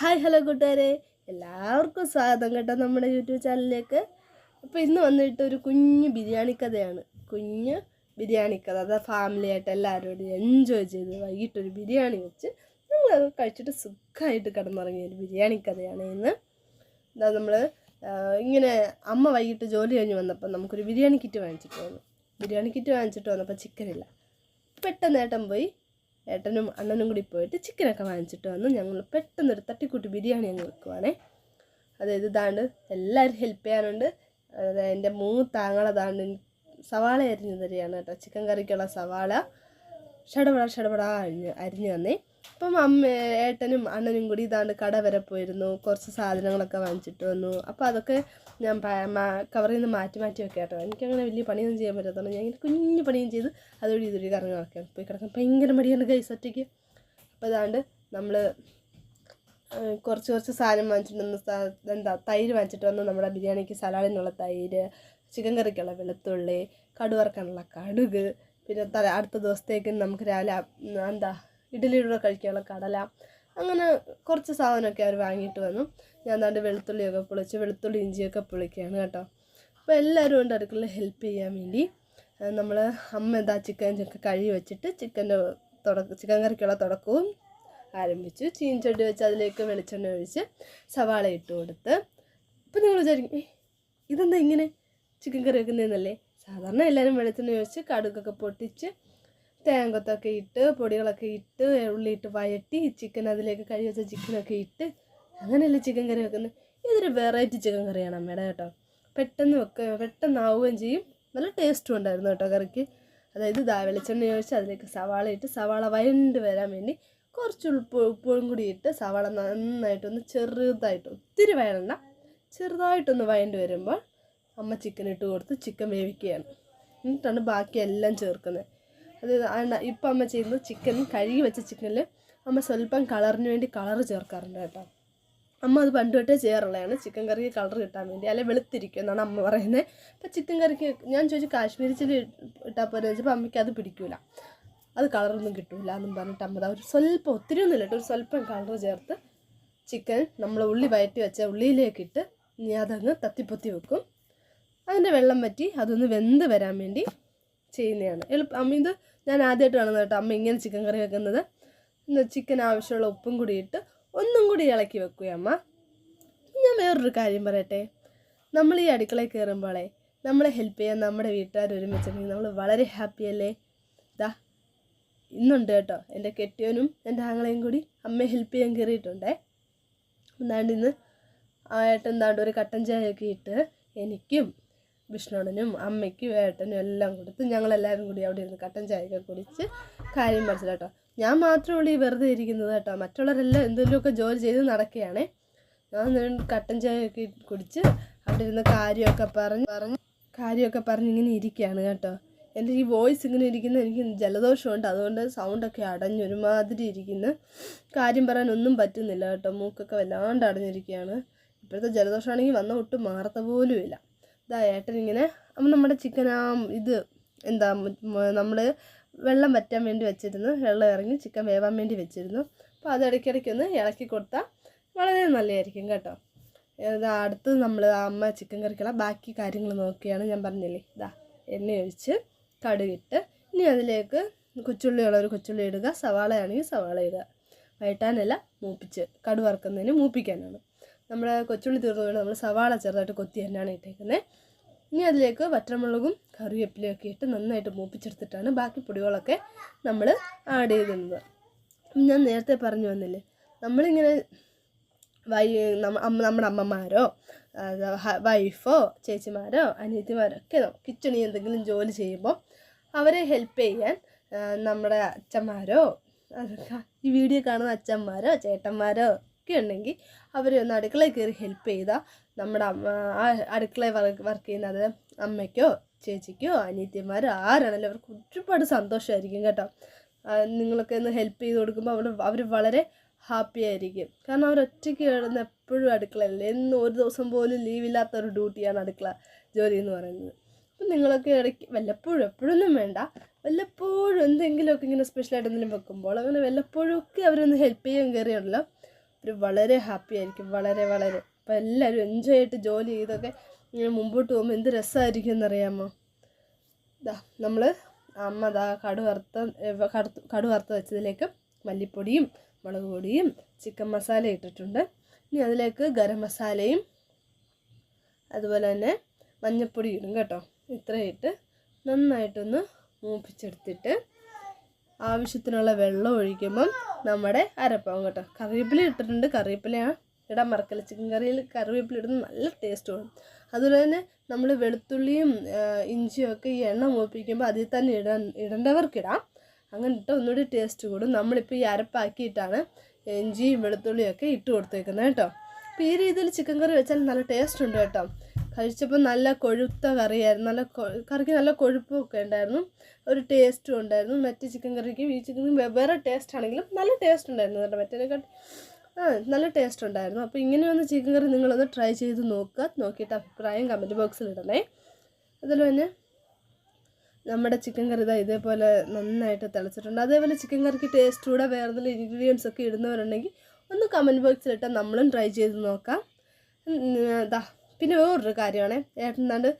Hi hello കൂട്ടുകാരെ. എല്ലാവർക്കും സ്വാഗതം കേട്ടോ നമ്മുടെ യൂട്യൂബ് ചാനലിലേക്ക്. അപ്പോൾ ഇന്ന് വന്നിട്ട് ഒരു കുഞ്ഞ് ബിരിയാണി കഥയാണ്. കുഞ്ഞ് ബിരിയാണി കഥ. അത് ഫാമിലിയായിട്ട് എല്ലാവരോടും എൻജോയ് ചെയ്ത് വൈകിട്ടൊരു ബിരിയാണി വെച്ച് ഞങ്ങളത് കഴിച്ചിട്ട് സുഖമായിട്ട് കിടന്നുറങ്ങിയ ഒരു ബിരിയാണി കഥയാണ് ഇന്ന്. എന്താ നമ്മൾ ഇങ്ങനെ അമ്മ വൈകിട്ട് ജോലി കഴിഞ്ഞ് വന്നപ്പോൾ നമുക്കൊരു ബിരിയാണി കിറ്റ് വാങ്ങിച്ചിട്ട് വന്നു. ബിരിയാണി കിറ്റ് വാങ്ങിച്ചിട്ട് വന്നപ്പോൾ ചിക്കനില്ല പെട്ടെന്ന് ഏട്ടൻ പോയി ഏട്ടനും അണ്ണനും കൂടി പോയിട്ട് ചിക്കനൊക്കെ വാങ്ങിച്ചിട്ട് വന്നു. ഞങ്ങൾ പെട്ടെന്നൊരു തട്ടിക്കൂട്ടി ബിരിയാണി അങ്ങ് വെക്കുവാണേ. അതായത് ഇതാണ്ട് എല്ലാവരും ഹെൽപ്പ് ചെയ്യാനുണ്ട്. അതായത് എന്റെ മൂന്ന് താങ്കളതാണ്ട് സവാള അരിഞ്ഞു തരികയാണ് കേട്ടോ. ചിക്കൻ കറിക്കുള്ള സവാള. ഷടപട ഷടപട അരിഞ്ഞ് അരിഞ്ഞു തന്നേ അപ്പം അമ്മ ഏട്ടനും അണ്ണനും കൂടി ഇതാണ്ട് കട വരെ പോയിരുന്നു. കുറച്ച് സാധനങ്ങളൊക്കെ വാങ്ങിച്ചിട്ട് വന്നു. അപ്പോൾ അതൊക്കെ ഞാൻ കവറിൽ നിന്ന് മാറ്റി മാറ്റി വെക്കാം കേട്ടോ. എനിക്കങ്ങനെ വലിയ പണിയൊന്നും ചെയ്യാൻ പറ്റാത്തതുകൊണ്ട് ഞാൻ ഇങ്ങനെ കുഞ്ഞു പണിയും ചെയ്ത് അതുവഴി ഇതുവഴി കറങ്ങി നടക്കാം പോയി കിടക്കാൻ ഭയങ്കര മടിയാണ് കൈസ് ഒറ്റയ്ക്ക്. അപ്പോൾ ഇതാണ്ട് നമ്മൾ കുറച്ച് കുറച്ച് സാധനം വാങ്ങിച്ചിട്ട് വന്ന് എന്താ തൈര് വാങ്ങിച്ചിട്ട് വന്ന് നമ്മുടെ ബിരിയാണിക്ക് സലാഡിനുള്ള തൈര് ചിക്കൻ കറിക്കുള്ള വെളുത്തുള്ളി കടുവറക്കാനുള്ള കടുക് പിന്നെ തല അടുത്ത ദിവസത്തേക്ക് നമുക്ക് രാവിലെ എന്താ ഇഡ്ഡലിയുടെ കഴിക്കാനുള്ള കടല അങ്ങനെ കുറച്ച് സാധനമൊക്കെ അവർ വാങ്ങിയിട്ട് വന്നു. ഞാൻ എന്താണ്ട് വെളുത്തുള്ളിയൊക്കെ പൊളിച്ച് വെളുത്തുള്ളി ഇഞ്ചിയൊക്കെ പൊളിക്കുകയാണ് കേട്ടോ. അപ്പോൾ എല്ലാവരും ഉണ്ട് അടുക്കളയിൽ ഹെൽപ്പ് ചെയ്യാൻ വേണ്ടി നമ്മൾ അമ്മ എന്താ ചിക്കൻ ഒക്കെ കഴുകി വെച്ചിട്ട് ചിക്കന്റെ തുടക്ക ചിക്കൻ കറിക്കുള്ള തുടക്കവും ആരംഭിച്ചു. ചീൻചട്ടി വെച്ച് അതിലേക്ക് വെളിച്ചെണ്ണ ഒഴിച്ച് സവാള ഇട്ട് കൊടുത്ത് അപ്പോൾ നിങ്ങൾ വിചാരിക്കും "ഏ, ഇതെന്താ ഇങ്ങനെ ചിക്കൻ കറി വെക്കുന്നതെന്നല്ലേ? സാധാരണ എല്ലാവരും വെളിച്ചെണ്ണ ഒഴിച്ച് കടുകൊക്കെ പൊട്ടിച്ച് തേങ്ങത്തൊക്കെ ഇട്ട് പൊടികളൊക്കെ ഇട്ട് ഉള്ളി ഇട്ട് വഴറ്റി ചിക്കൻ അതിലേക്ക് കഴുകി വെച്ച ചിക്കനൊക്കെ ഇട്ട് അങ്ങനെയല്ലേ ചിക്കൻ കറി വെക്കുന്നത്? ഇതൊരു വെറൈറ്റി ചിക്കൻ കറിയാണ് അമ്മയുടെ കേട്ടോ. പെട്ടെന്ന് വെക്കുകയും പെട്ടെന്ന് ആവുകയും ചെയ്യും. നല്ല ടേസ്റ്റും ഉണ്ടായിരുന്നു കേട്ടോ കറിക്ക്. അതായത് ദാ വെളിച്ചെണ്ണ ഒഴിച്ച് അതിലേക്ക് സവാള ഇട്ട് സവാള വയണ്ട് വരാൻ വേണ്ടി കുറച്ച് ഉപ്പ് ഉപ്പും കൂടി ഇട്ട് സവാള നന്നായിട്ടൊന്ന് ചെറുതായിട്ട് ഒത്തിരി വയണ്ട ചെറുതായിട്ടൊന്ന് വയണ്ട് വരുമ്പോൾ അമ്മ ചിക്കൻ ഇട്ട് കൊടുത്ത് ചിക്കൻ വേവിക്കുകയാണ്. എന്നിട്ടാണ് ബാക്കി എല്ലാം ചേർക്കുന്നത്. ആണ്ട- ഇപ്പം അമ്മ ചെയ്യുന്നത് ചിക്കൻ കഴുകി വെച്ച ചിക്കനിൽ അമ്മ സ്വല്പം കളറിന് വേണ്ടി കളർ ചേർക്കാറുണ്ട് കേട്ടോ. അമ്മ അത് പണ്ട് തൊട്ടേ ചെയ്യാറുള്ളതാണ്. ചിക്കൻ കറിക്ക് കളർ കിട്ടാൻ വേണ്ടി. അല്ലെ വെളുത്തിരിക്കും എന്നാണ് അമ്മ പറയുന്നത്. അപ്പം ചിക്കൻ കറിക്ക് ഞാൻ ചോദിച്ചു കാശ്മീരി ചില്ലി ഇട്ടാൽ പോലെ വെച്ചപ്പോൾ അമ്മയ്ക്ക് അത് പിടിക്കൂല. അത് കളറൊന്നും കിട്ടില്ല എന്നും പറഞ്ഞിട്ട് അമ്മ ഒരു സ്വല്പം ഒത്തിരി ഒന്നും ഇല്ലട്ടോ ഒരു സ്വല്പം കളർ ചേർത്ത് ചിക്കൻ നമ്മൾ ഉള്ളി വയറ്റി വെച്ച ഉള്ളിയിലേക്ക് ഇട്ട് ഇനി അതങ്ങ് തത്തിപ്പൊത്തി വെക്കും. അതിന്റെ വെള്ളം പറ്റി അതൊന്ന് വെന്ത് വരാൻ വേണ്ടി ചെയ്യുന്നതാണ്. എളുപ്പം അമ്മ ഇത് ഞാൻ ആദ്യമായിട്ട് കാണുന്നത് കേട്ടോ അമ്മ ഇങ്ങനെ ചിക്കൻ കറി വെക്കുന്നത്. ചിക്കൻ ആവശ്യമുള്ള ഉപ്പും കൂടി ഇട്ട് ഒന്നും കൂടി ഇളക്കി വെക്കുക അമ്മ. ഞാൻ വേറൊരു കാര്യം പറയട്ടെ. നമ്മൾ ഈ അടുക്കളയിൽ കയറുമ്പോളേ നമ്മളെ ഹെൽപ്പ് ചെയ്യാൻ നമ്മുടെ വീട്ടുകാർ ഒരുമിച്ചിട്ടുണ്ടെങ്കിൽ നമ്മൾ വളരെ ഹാപ്പി അല്ലേ? ഇതാ ഇന്നുണ്ട് കേട്ടോ. എന്റെ കെട്ടിയവനും എന്റെ ആങ്ങളെയും കൂടി അമ്മയെ ഹെൽപ്പ് ചെയ്യാൻ കയറിയിട്ടുണ്ടേ. എന്താണ്ട് ഇന്ന് ഏട്ടൻ എന്താണ്ട് ഒരു കട്ടൻ ചായയൊക്കെ ഇട്ട് എനിക്കും വിഷ്ണുടനും അമ്മയ്ക്കും ഏട്ടനും എല്ലാം കൊടുത്ത് ഞങ്ങളെല്ലാവരും കൂടി അവിടെ ഇരുന്ന് കട്ടൻ ചായയൊക്കെ കുടിച്ച് കാര്യം മനസ്സിലാട്ടോ ഞാൻ മാത്രമേ ഉള്ളൂ ഈ വെറുതെ ഇരിക്കുന്നത് കേട്ടോ മറ്റുള്ളവരെല്ലാം എന്തെങ്കിലുമൊക്കെ ജോലി ചെയ്ത് നടക്കുകയാണേ. ഞാൻ കട്ടൻ ചായയൊക്കെ കുടിച്ച് അവിടെ ഇരുന്ന് കാര്യമൊക്കെ പറഞ്ഞ് പറഞ്ഞ് കാര്യമൊക്കെ പറഞ്ഞ് ഇങ്ങനെ ഇരിക്കുകയാണ് കേട്ടോ. എന്റെ ഈ വോയിസ് ഇങ്ങനെ ഇരിക്കുന്ന എനിക്ക് ജലദോഷമുണ്ട്. അതുകൊണ്ട് സൗണ്ടൊക്കെ അടഞ്ഞ് ഒരുമാതിരി ഇരിക്കുന്നു. കാര്യം പറയാൻ ഒന്നും പറ്റുന്നില്ല കേട്ടോ. മൂക്കൊക്കെ വല്ലാണ്ട് അടഞ്ഞിരിക്കുകയാണ്. ഇപ്പോഴത്തെ ജലദോഷമാണെങ്കിൽ വന്ന ഒട്ടും മാറത്ത പോലും ഇല്ല ഇതാ ഏട്ടൻ ഇങ്ങനെ. അപ്പം നമ്മുടെ ചിക്കൻ ആ ഇത് എന്താ നമ്മൾ വെള്ളം വറ്റാൻ വേണ്ടി വെച്ചിരുന്നു. വെള്ളം ഇറങ്ങി ചിക്കൻ വേവാൻ വേണ്ടി വെച്ചിരുന്നു. അപ്പോൾ അത് ഇടയ്ക്കിടയ്ക്ക് ഒന്ന് ഇളക്കി കൊടുത്താൽ വളരെ നല്ലതായിരിക്കും കേട്ടോ. ഇതാ അടുത്ത് നമ്മൾ അമ്മ ചിക്കൻ കറിക്കുള്ള ബാക്കി കാര്യങ്ങൾ നോക്കിയാണ് ഞാൻ പറഞ്ഞില്ലേ. ഇതാ എണ്ണ ഒഴിച്ച് കടുകിട്ട് ഇനി അതിലേക്ക് കൊച്ചുള്ളിയുള്ള ഒരു കൊച്ചുള്ളി ഇടുക. സവാളയാണെങ്കിൽ സവാള ഇടുക. വയറ്റാനല്ല മൂപ്പിച്ച് കടു വറുക്കുന്നതിന് മൂപ്പിക്കാനാണ്. നമ്മുടെ കൊച്ചുള്ളി തീർന്നു വേണം നമ്മൾ സവാള ചെറുതായിട്ട് കൊത്തി തന്നെയാണ് ഇട്ടേക്കുന്നത് ഇനി അതിലേക്ക് വറ്റമുളകും കറിവേപ്പിലയും ഒക്കെ ഇട്ട് നന്നായിട്ട് മൂപ്പിച്ചെടുത്തിട്ടാണ് ബാക്കി പൊടികളൊക്കെ നമ്മൾ ആഡ് ചെയ്തിരുന്നത് ഞാൻ നേരത്തെ പറഞ്ഞു വന്നില്ലേ നമ്മളിങ്ങനെ വൈ നമ്മ- നമ്മുടെ അമ്മമാരോ വൈഫോ ചേച്ചിമാരോ അനിയത്തിമാരോ ഒക്കെ എന്തെങ്കിലും ജോലി ചെയ്യുമ്പോൾ അവരെ ഹെൽപ്പ് ചെയ്യാൻ നമ്മുടെ അച്ഛന്മാരോ ഈ വീഡിയോ കാണുന്ന അച്ഛന്മാരോ ചേട്ടന്മാരോ ഒക്കെ ഉണ്ടെങ്കിൽ അവരെ ഒന്ന് അടുക്കളയിൽ കയറി ഹെൽപ്പ് ചെയ്താൽ നമ്മുടെ ആ അടുക്കളയിൽ വർക്ക് വർക്ക് ചെയ്യുന്നത് അമ്മയ്ക്കോ ചേച്ചിക്കോ അനിയത്തിമാരോ ആരാണല്ലോ അവർക്ക് ഒരുപാട് സന്തോഷമായിരിക്കും കേട്ടോ. നിങ്ങളൊക്കെ ഒന്ന് ഹെൽപ്പ് ചെയ്ത് കൊടുക്കുമ്പോൾ അവിടെ അവർ വളരെ ഹാപ്പി ആയിരിക്കും. കാരണം അവർ ഒറ്റയ്ക്ക് കിടന്ന് എപ്പോഴും അടുക്കളയല്ലേ എന്നും ഒരു ദിവസം പോലും ലീവില്ലാത്ത ഒരു ഡ്യൂട്ടിയാണ് അടുക്കള ജോലി എന്ന് പറയുന്നത്. അപ്പം നിങ്ങളൊക്കെ ഇടയ്ക്ക് വല്ലപ്പോഴും എപ്പോഴൊന്നും വേണ്ട. വല്ലപ്പോഴും എന്തെങ്കിലുമൊക്കെ ഇങ്ങനെ സ്പെഷ്യലായിട്ട് എന്തെങ്കിലും വെക്കുമ്പോൾ അങ്ങനെ വല്ലപ്പോഴും ഒക്കെ അവരൊന്ന് ഹെൽപ്പ് ചെയ്യാൻ കയറിയുണ്ടല്ലോ അവർ വളരെ ഹാപ്പി ആയിരിക്കും. വളരെ വളരെ. അപ്പോൾ എല്ലാവരും എൻജോയ് ആയിട്ട് ജോലി ചെയ്തൊക്കെ ഇങ്ങനെ മുമ്പോട്ട് പോകുമ്പോൾ എന്ത് രസമായിരിക്കും എന്നറിയാമോ? ഇതാ നമ്മൾ അമ്മ ദാ കടു വറുത്ത കടു- വറുത്ത് വെച്ചതിലേക്ക് മല്ലിപ്പൊടിയും മുളക് പൊടിയും ചിക്കൻ മസാല ഇട്ടിട്ടുണ്ട്. ഇനി അതിലേക്ക് ഗരം മസാലയും അതുപോലെ തന്നെ മഞ്ഞൾപ്പൊടി ഇടും കേട്ടോ. ഇത്രയിട്ട് നന്നായിട്ടൊന്ന് മൂപ്പിച്ചെടുത്തിട്ട് ആവശ്യത്തിനുള്ള വെള്ളം ഒഴിക്കുമ്പം നമ്മുടെ അരപ്പാവും കേട്ടോ. കറിവേപ്പില ഇട്ടിട്ടുണ്ട്. കറിവേപ്പിലയാണ് ഇടാൻ മറക്കല്ല ചിക്കൻ കറിയിൽ കറിവേപ്പില ഇടുന്നത് നല്ല ടേസ്റ്റ് വേണം അതുപോലെ തന്നെ നമ്മൾ വെളുത്തുള്ളിയും ഇഞ്ചിയും ഒക്കെ ഈ എണ്ണ മൂപ്പിക്കുമ്പോൾ അതിൽ തന്നെ ഇടാൻ ഇടേണ്ടവർക്കിടാം. അങ്ങനെ ഇട്ട് ഒന്നുകൂടി ടേസ്റ്റ് കൂടും. നമ്മളിപ്പോൾ ഈ അരപ്പാക്കിയിട്ടാണ് ഇഞ്ചിയും വെളുത്തുള്ളിയും ഒക്കെ ഇട്ട് കൊടുത്തേക്കുന്നത് കേട്ടോ. അപ്പോൾ ഈ രീതിയിൽ ചിക്കൻ കറി വെച്ചാൽ നല്ല ടേസ്റ്റ് ഉണ്ട് കേട്ടോ. കഴിച്ചപ്പോൾ നല്ല കൊഴുത്ത കറിയായിരുന്നു. നല്ല കറിക്ക് നല്ല കൊഴുപ്പൊക്കെ ഉണ്ടായിരുന്നു. ഒരു ടേസ്റ്റും ഉണ്ടായിരുന്നു. മറ്റേ ചിക്കൻ കറിക്കും ഈ ചിക്കനും വെവ്വേറെ ടേസ്റ്റ് ആണെങ്കിലും നല്ല ടേസ്റ്റ് ഉണ്ടായിരുന്നു കേട്ടോ. മറ്റേതിനെക്കാട്ടി ആ നല്ല ടേസ്റ്റ് ഉണ്ടായിരുന്നു. അപ്പോൾ ഇങ്ങനെ ഒന്ന് ചിക്കൻ കറി നിങ്ങളൊന്ന് ട്രൈ ചെയ്ത് നോക്കുക. നോക്കിയിട്ട് അഭിപ്രായം കമന്റ് ബോക്സിൽ ഇടണേ. അതുപോലെ തന്നെ നമ്മുടെ ചിക്കൻ കറി ഇതാ ഇതേപോലെ നന്നായിട്ട് തിളച്ചിട്ടുണ്ട്. അതേപോലെ ചിക്കൻ കറിക്ക് ടേസ്റ്റ് കൂടെ വേറെ നല്ല ഇൻഗ്രീഡിയൻസ് ഒക്കെ ഇടുന്നവരുണ്ടെങ്കിൽ ഒന്ന് കമന്റ് ബോക്സിൽ ഇട്ടാൽ നമ്മളും ട്രൈ ചെയ്ത് നോക്കാം. ദാ പിന്നെ വേറൊരു കാര്യമാണ് ഏട്ടൻ എന്താണ്ട്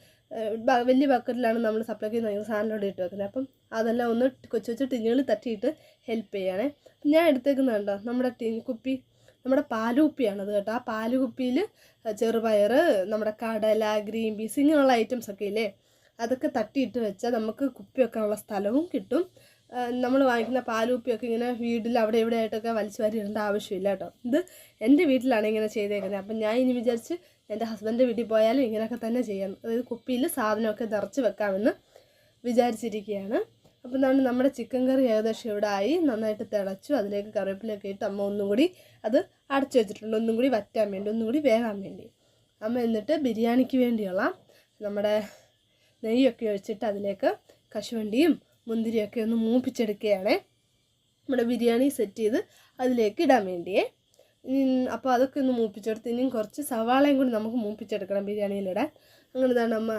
വലിയ ബക്കറ്റിലാണ് നമ്മൾ സപ്ലൈ ചെയ്യുന്ന സാധനങ്ങളോട് ഇട്ട് വെക്കുന്നത്. അപ്പം അതെല്ലാം ഒന്ന് കൊച്ചു കൊച്ചു ടിന്നുകളിൽ തട്ടിയിട്ട് ഹെൽപ്പ് ചെയ്യണേ. ഞാൻ എടുത്തേക്കുന്നത് കണ്ടോ നമ്മുടെ ടീ കുപ്പി നമ്മുടെ പാലുകുപ്പിയാണത് കേട്ടോ. ആ പാലുകുപ്പിയിൽ ചെറുപയർ നമ്മുടെ കടല ഗ്രീൻ പീസ് ഇങ്ങനെയുള്ള ഐറ്റംസ് ഒക്കെ ഇല്ലേ? അതൊക്കെ തട്ടിയിട്ട് വെച്ചാൽ നമുക്ക് കുപ്പി വെക്കാനുള്ള സ്ഥലവും കിട്ടും. നമ്മൾ വാങ്ങിക്കുന്ന പാലുകുപ്പിയൊക്കെ ഇങ്ങനെ വീട്ടിൽ അവിടെ ഇവിടെ ആയിട്ടൊക്കെ വലിച്ചു വാരി ആവശ്യമില്ല കേട്ടോ. ഇത് എന്റെ വീട്ടിലാണ് ഇങ്ങനെ ചെയ്തേക്കുന്നത്. അപ്പം ഞാൻ ഇനി വിചാരിച്ച് എന്റെ ഹസ്ബൻഡ് വീട്ടിൽ പോയാലും ഇങ്ങനെയൊക്കെ തന്നെ ചെയ്യാം അതായത് കുപ്പിയിൽ സാധനമൊക്കെ നിറച്ച് വെക്കാമെന്ന് വിചാരിച്ചിരിക്കുകയാണ്. അപ്പോൾ എന്താണ് നമ്മുടെ ചിക്കൻ കറി ഏകദേശം ഇവിടെ ആയി. നന്നായിട്ട് തിളച്ചു. അതിലേക്ക് കറിവേപ്പിലൊക്കെ ഇട്ട് അമ്മ ഒന്നും കൂടി അത് അടച്ചു വെച്ചിട്ടുണ്ട്. ഒന്നും കൂടി വറ്റാൻ വേണ്ടി ഒന്നും കൂടി വേകാൻ വേണ്ടി. അമ്മ എന്നിട്ട് ബിരിയാണിക്ക് വേണ്ടിയുള്ള നമ്മുടെ നെയ്യൊക്കെ ഒഴിച്ചിട്ട് അതിലേക്ക് കശുവണ്ടിയും മുന്തിരിയൊക്കെ ഒന്ന് മൂപ്പിച്ചെടുക്കുകയാണ്. നമ്മുടെ ബിരിയാണി സെറ്റ് ചെയ്ത് അതിലേക്ക് ഇടാൻ വേണ്ടിയേ. അപ്പോൾ അതൊക്കെ ഒന്ന് മൂപ്പിച്ചെടുത്ത് ഇനിയും കുറച്ച് സവാളയും കൂടി നമുക്ക് മൂപ്പിച്ചെടുക്കണം ബിരിയാണിയിലിടാൻ അങ്ങനെ തന്നെ അമ്മ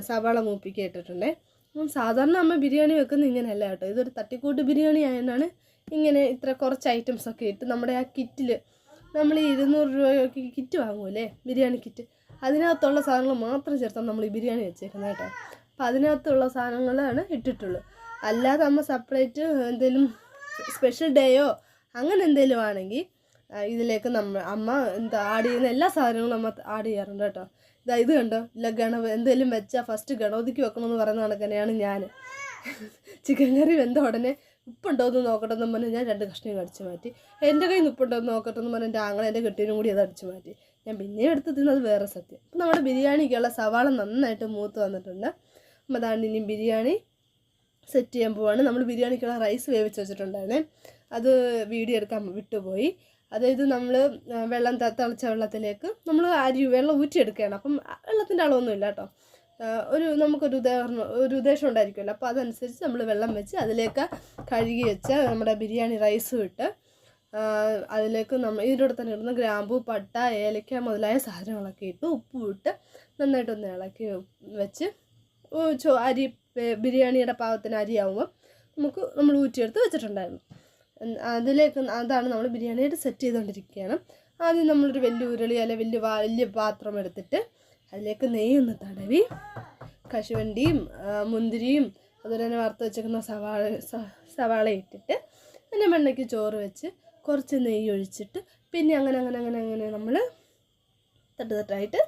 സവാള മൂപ്പിക്കുക ഇട്ടിട്ടുണ്ടേ അപ്പം സാധാരണ അമ്മ ബിരിയാണി വെക്കുന്നത് ഇങ്ങനെയല്ല കേട്ടോ. ഇതൊരു തട്ടിക്കൂട്ട് ബിരിയാണി ആയതുകൊണ്ടാണ് ഇങ്ങനെ ഇത്ര കുറച്ച് ഐറ്റംസ് ഒക്കെ ഇട്ട് നമ്മുടെ ആ കിറ്റിൽ നമ്മൾ ഈ ഇരുന്നൂറ് രൂപയ്ക്ക് കിറ്റ് വാങ്ങൂലേ ബിരിയാണി കിറ്റ്. അതിനകത്തുള്ള സാധനങ്ങൾ മാത്രം ചേർത്താണ് നമ്മൾ ഈ ബിരിയാണി വെച്ചേക്കുന്നത് കേട്ടോ. അപ്പോൾ അതിനകത്തുള്ള സാധനങ്ങളാണ് ഇട്ടിട്ടുള്ളൂ. അല്ലാതെ അമ്മ സെപ്പറേറ്റ് എന്തെങ്കിലും സ്പെഷ്യൽ ഡേയോ അങ്ങനെ എന്തെങ്കിലും ആണെങ്കിൽ ഇതിലേക്ക് നമ്മൾ അമ്മ എന്താ ആഡ് ചെയ്യുന്ന എല്ലാ സാധനങ്ങളും അമ്മ ആഡ് ചെയ്യാറുണ്ട് കേട്ടോ. ഇതാ ഇത് കണ്ടോ? ഇല്ല ഗണപ എന്തെങ്കിലും വെച്ചാൽ ഫസ്റ്റ് ഗണപതിക്ക് വെക്കണമെന്ന് പറയുന്ന കണക്കനെയാണ് ഞാൻ ചിക്കൻ കറി വെന്ത ഉടനെ ഉപ്പുണ്ടോ എന്ന് നോക്കട്ടെ എന്ന് പറഞ്ഞ് ഞാൻ രണ്ട് കഷ്ണം അടിച്ചു മാറ്റി. എന്റെ കയ്യിൽ നിന്ന് ഉപ്പുണ്ടോ എന്ന് നോക്കട്ടെ എന്ന് പറഞ്ഞ് എന്റെ ആങ്ങളെ എന്റെ കെട്ടിനും കൂടി അത് അടിച്ചു മാറ്റി. ഞാൻ പിന്നെയും എടുത്ത് തിന്നത് വേറെ സത്യം. അപ്പം നമ്മുടെ ബിരിയാണിക്കുള്ള സവാള നന്നായിട്ട് മൂത്ത് വന്നിട്ടുണ്ട്. അപ്പം അതാണ് ഇനി ബിരിയാണി സെറ്റ് ചെയ്യാൻ പോവാണ്. നമ്മൾ ബിരിയാണിക്കുള്ള റൈസ് വേവിച്ച് വെച്ചിട്ടുണ്ടായിരുന്നേ. അത് വീഡിയോ എടുക്കാൻ വിട്ടുപോയി. അതായത് നമ്മൾ വെള്ളം തിളച്ച വെള്ളത്തിലേക്ക് നമ്മൾ അരി വെള്ളം ഊറ്റിയെടുക്കുകയാണ്. അപ്പം വെള്ളത്തിന്റെ അളവൊന്നുമില്ല കേട്ടോ. ഒരു നമുക്കൊരു ഉദാഹരണം ഒരു ഉദ്ദേശം ഉണ്ടായിരിക്കുമല്ലോ. അപ്പോൾ അതനുസരിച്ച് നമ്മൾ വെള്ളം വെച്ച് അതിലേക്ക് കഴുകി വെച്ച നമ്മുടെ ബിരിയാണി റൈസ് ഇട്ട് അതിലേക്ക് നമ്മൾ ഇതിലൂടെ തന്നെ ഇടുന്ന ഗ്രാമ്പു പട്ട ഏലക്ക മുതലായ സാധനങ്ങളൊക്കെ ഇട്ട് ഉപ്പും ഇട്ട് നന്നായിട്ടൊന്ന് ഇളക്കി വെച്ച് ചോ അരി ബിരിയാണിയുടെ പാകത്തിന് അരിയാവുമ്പോൾ നമുക്ക് നമ്മൾ ഊറ്റിയെടുത്ത് വെച്ചിട്ടുണ്ടായിരുന്നു. അതിലേക്ക് അതാണ് നമ്മൾ ബിരിയാണിയായിട്ട് സെറ്റ് ചെയ്തുകൊണ്ടിരിക്കുകയാണ് ആദ്യം നമ്മളൊരു വലിയ ഉരുളി അല്ലെ വലിയ വലിയ പാത്രം എടുത്തിട്ട് അതിലേക്ക് നെയ്യൊന്ന് തടവി കശുവണ്ടിയും മുന്തിരിയും അതുപോലെ തന്നെ വറുത്ത് വെച്ചേക്കുന്ന സവാള സവാള ഇട്ടിട്ട് പിന്നെ മണ്ണയ്ക്ക് ചോറ് വെച്ച് കുറച്ച് നെയ്യ് ഒഴിച്ചിട്ട് പിന്നെ അങ്ങനെ അങ്ങനെ അങ്ങനെ അങ്ങനെ നമ്മൾ തട്ട് തട്ടായിട്ട്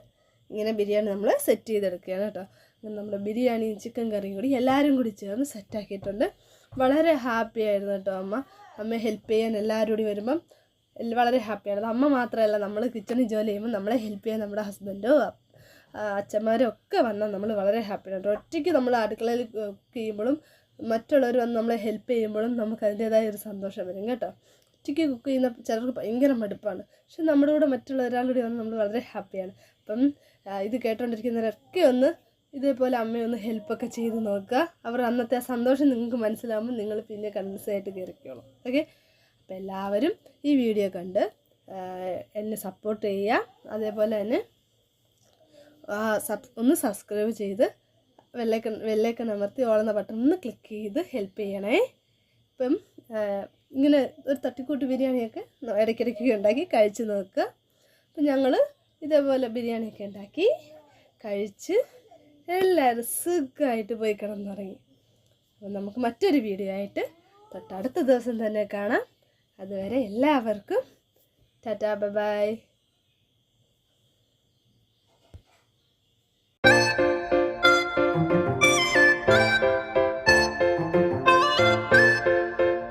ഇങ്ങനെ ബിരിയാണി നമ്മൾ സെറ്റ് ചെയ്തെടുക്കുകയാണ് കേട്ടോ. അങ്ങനെ നമ്മുടെ ബിരിയാണിയും ചിക്കൻ കറിയും കൂടി എല്ലാവരും കൂടി ചേർന്ന് സെറ്റാക്കിയിട്ടുണ്ട് വളരെ ഹാപ്പി ആയിരുന്നു കേട്ടോ അമ്മ. അമ്മയെ ഹെൽപ്പ് ചെയ്യാൻ എല്ലാവരും കൂടി വരുമ്പം വളരെ ഹാപ്പിയാണ് അത് അമ്മ മാത്രമല്ല നമ്മൾ കിച്ചണിൽ ജോലി ചെയ്യുമ്പോൾ നമ്മളെ ഹെൽപ്പ് ചെയ്യാൻ നമ്മുടെ ഹസ്ബൻഡോ അച്ഛന്മാരും ഒക്കെ വന്നാൽ നമ്മൾ വളരെ ഹാപ്പിയാണ് ഒറ്റയ്ക്ക് നമ്മൾ അടുക്കളയിൽ കുക്ക് ചെയ്യുമ്പോഴും മറ്റുള്ളവർ വന്ന് നമ്മളെ ഹെൽപ്പ് ചെയ്യുമ്പോഴും നമുക്ക് അതിന്റേതായ ഒരു സന്തോഷം വരും കേട്ടോ. ഒറ്റയ്ക്ക് കുക്ക് ചെയ്യുന്ന ചിലർക്ക് ഭയങ്കര മടുപ്പാണ്. പക്ഷെ നമ്മുടെ കൂടെ മറ്റുള്ള ഒരാളുകൂടി വന്ന് നമ്മൾ വളരെ ഹാപ്പിയാണ് അപ്പം ഇത് കേട്ടോണ്ടിരിക്കുന്നവരൊക്കെ ഒന്ന് ഇതേപോലെ അമ്മയൊന്ന് ഹെൽപ്പൊക്കെ ചെയ്ത് നോക്കുക. അവർ അന്നത്തെ ആ സന്തോഷം നിങ്ങൾക്ക് മനസ്സിലാകുമ്പോൾ നിങ്ങൾ പിന്നെ കൺവിൻസ് ആയിട്ട് കയറിക്കോളും ഓക്കെ അപ്പോൾ എല്ലാവരും ഈ വീഡിയോ കണ്ട് എന്നെ സപ്പോർട്ട് ചെയ്യുക. അതേപോലെ തന്നെ ഒന്ന് സബ്സ്ക്രൈബ് ചെയ്ത് വെള്ളേക്കൺ വെള്ളേക്കൺ അമർത്തി ഓളുന്ന ബട്ടൺ ഒന്ന് ക്ലിക്ക് ചെയ്ത് ഹെൽപ്പ് ചെയ്യണേ. ഇപ്പം ഇങ്ങനെ ഒരു തട്ടിക്കൂട്ട് ബിരിയാണിയൊക്കെ ഇടയ്ക്കിടയ്ക്ക് ഉണ്ടാക്കി കഴിച്ച് നോക്കുക. അപ്പം ഞങ്ങൾ ഇതേപോലെ ബിരിയാണിയൊക്കെ ഉണ്ടാക്കി കഴിച്ച് എല്ലാവരും സുഖമായിട്ട് പോയി കിടന്നുറങ്ങി. അപ്പം നമുക്ക് മറ്റൊരു വീഡിയോ ആയിട്ട് തൊട്ടടുത്ത ദിവസം തന്നെ കാണാം. അതുവരെ എല്ലാവർക്കും ടാറ്റാ ബൈ.